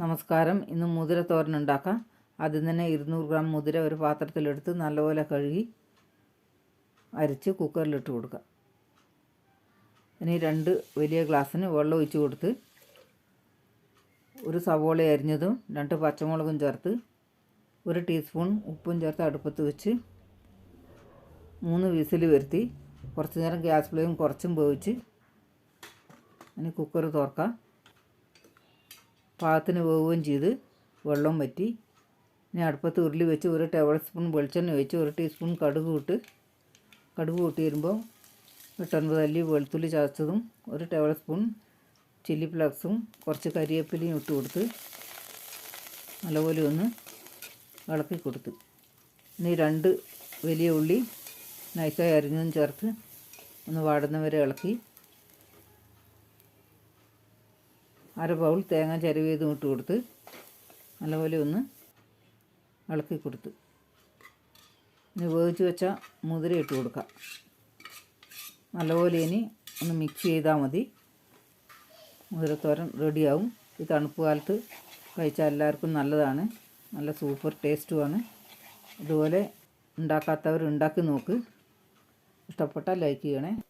നമസ്കാരം. ഇന്ന് മുതിര തോരൻ ഉണ്ടാക്കാം. ആദ്യം തന്നെ ഇരുന്നൂറ് ഗ്രാം മുതിര ഒരു പാത്രത്തിലെടുത്ത് നല്ലപോലെ കഴുകി അരിച്ച് കുക്കറിലിട്ട് കൊടുക്കുക ഇനി രണ്ട് വലിയ ഗ്ലാസ്സിന് വെള്ളം ഒഴിച്ച് കൊടുത്ത് ഒരു സവോള അരിഞ്ഞതും രണ്ട് പച്ചമുളകും ചേർത്ത് ഒരു ടീസ്പൂൺ ഉപ്പും ചേർത്ത് അടുപ്പത്ത് വെച്ച് മൂന്ന് വിസിൽ വരുത്തി കുറച്ച് നേരം ഗ്യാസ് ഫ്ലെയിം കുറച്ചും വേവിച്ച് ഇനി കുക്കർ തുറക്കാം. പാകത്തിന് വേവുകയും ചെയ്ത് വെള്ളം വറ്റി. ഇനി അടുപ്പത്ത് ഉരുളി വെച്ച് ഒരു ടേബിൾ സ്പൂൺ വെളിച്ചെണ്ണ വെച്ച് ഒരു ടീസ്പൂൺ കടുക് ഇട്ട് കടുക് കൂട്ടി വരുമ്പോൾ എട്ടൊൻപത് അല്ലി വെളുത്തുള്ളി ചതച്ചതും ഒരു ടേബിൾ സ്പൂൺ ചില്ലി ഫ്ലക്സും കുറച്ച് കരിവേപ്പിലയും ഇട്ട് കൊടുത്ത് നല്ലപോലെ ഒന്ന് ഇളക്കി കൊടുത്ത്. ഇനി രണ്ട് വലിയ ഉള്ളി നൈസായി അരിഞ്ഞതും ചേർത്ത് ഒന്ന് വാടുന്നവരെ ഇളക്കി. അര ബൗൾ തേങ്ങ ചിരവിയതും ഇട്ട് കൊടുത്ത് നല്ലപോലെ ഒന്ന് ഇളക്കി കൊടുത്ത്. ഇനി വേവിച്ച് വെച്ച മുതിര ഇട്ട് കൊടുക്കാം. നല്ലപോലെ ഇനി ഒന്ന് മിക്സ് ചെയ്താൽ മതി. മുതിരത്തോരൻ റെഡിയാവും ഈ തണുപ്പ് കാലത്ത് കഴിച്ചാൽ എല്ലാവർക്കും നല്ലതാണ്. നല്ല സൂപ്പർ ടേസ്റ്റുമാണ് ഇതുപോലെ ഉണ്ടാക്കാത്തവർ ഉണ്ടാക്കി നോക്ക്. ഇഷ്ടപ്പെട്ടാൽ ലൈക്ക് ചെയ്യണേ.